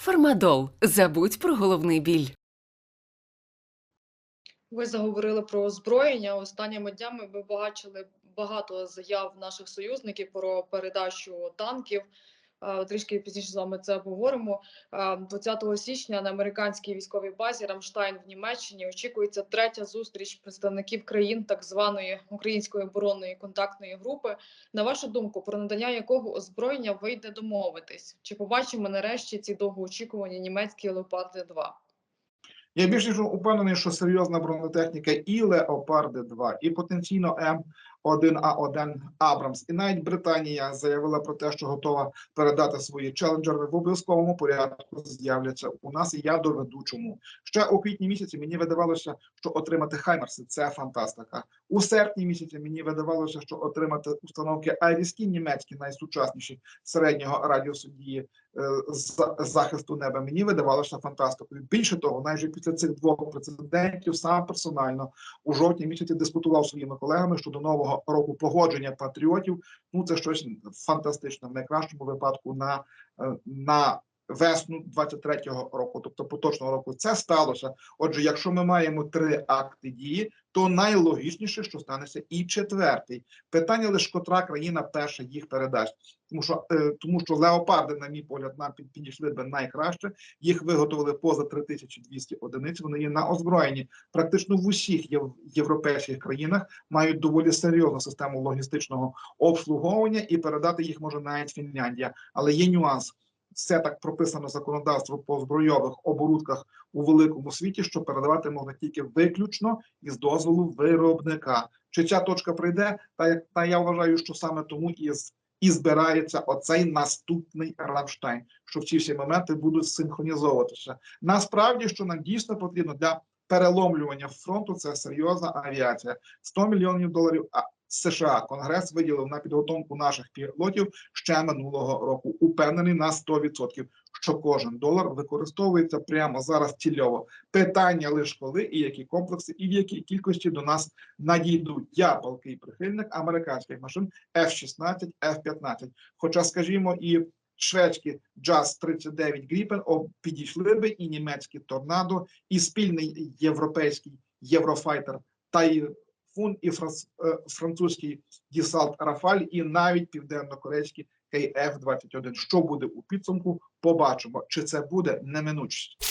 Фармадол. Забудь про головний біль. Ви заговорили про озброєння. Останніми днями ми бачили багато заяв наших союзників про передачу танків. Е, Трішки пізніше з вами це обговоримо. Е, 20 січня на американській військовій базі Рамштайн в Німеччині очікується третя зустріч представників країн так званої української оборонної контактної групи. На вашу думку, про надання якого озброєння вийде домовитись? Чи побачимо нарешті ці довгоочікувані німецькі леопарди 2 Я більш ніж упевнений, що серйозна бронетехніка і Леопарди 2, і потенційно М1А1 Абрамс, і навіть Британія заявила про те, що готова передати свої челенджери в обов'язковому порядку. З'являться у нас, і я доведу чому. Ще у квітні місяці мені видавалося, що отримати Хаймерси це фантастика. У серпні місяці мені видавалося, що отримати установки Айріські німецькі, найсучасніші середнього радіусу дії е, з захисту неба. Мені видавалося фантастикою. Більше того, навіть після цих двох прецедентів сам персонально у жовтні місяці дискутував своїми колегами щодо нового року погодження патріотів. Ну це щось фантастичне в найкращому випадку на, е, на весну 23-го року, тобто поточного року. Це сталося. Отже, якщо ми маємо три акти дії, то найлогічніше, що станеться і четвертий. Питання лише котра країна перша їх передасть. Тому що е, тому що леопарди, на мій погляд, нам підійшли би найкраще. Їх виготовили поза 3200 одиниць. Вони є на озброєнні. Практично в усіх єв- європейських країнах мають доволі серйозну систему логістичного обслуговування, і передати їх може навіть Фінляндія. Але є нюанс. Все так прописано законодавство по збройових оборудках у великому світі, що передавати можна тільки виключно із дозволу виробника. Чи ця точка прийде? Та та я вважаю, що саме тому і і збирається оцей наступний Рамштайн, що всі всі моменти будуть синхронізовуватися. Насправді, що нам дійсно потрібно для переломлювання фронту, це серйозна авіація. 100 мільйонів доларів США Конгрес виділив на підготовку наших пілотів ще минулого року. Упевнений на 100%, що кожен долар використовується прямо зараз цільово. Питання лише коли і які комплекси, і в якій кількості до нас надійдуть. Я палкий прихильник американських машин F-16, F-15. Хоча, скажімо, і шведські Jazz 39 Gripen о, підійшли би, і німецькі торнадо, і спільний європейський Єврофайтер Тайфун, і франц, і французький Дісалт Рафаль, і навіть південно-корейський KF-21. Що буде у підсумку? Побачимо, чи це буде неминучість.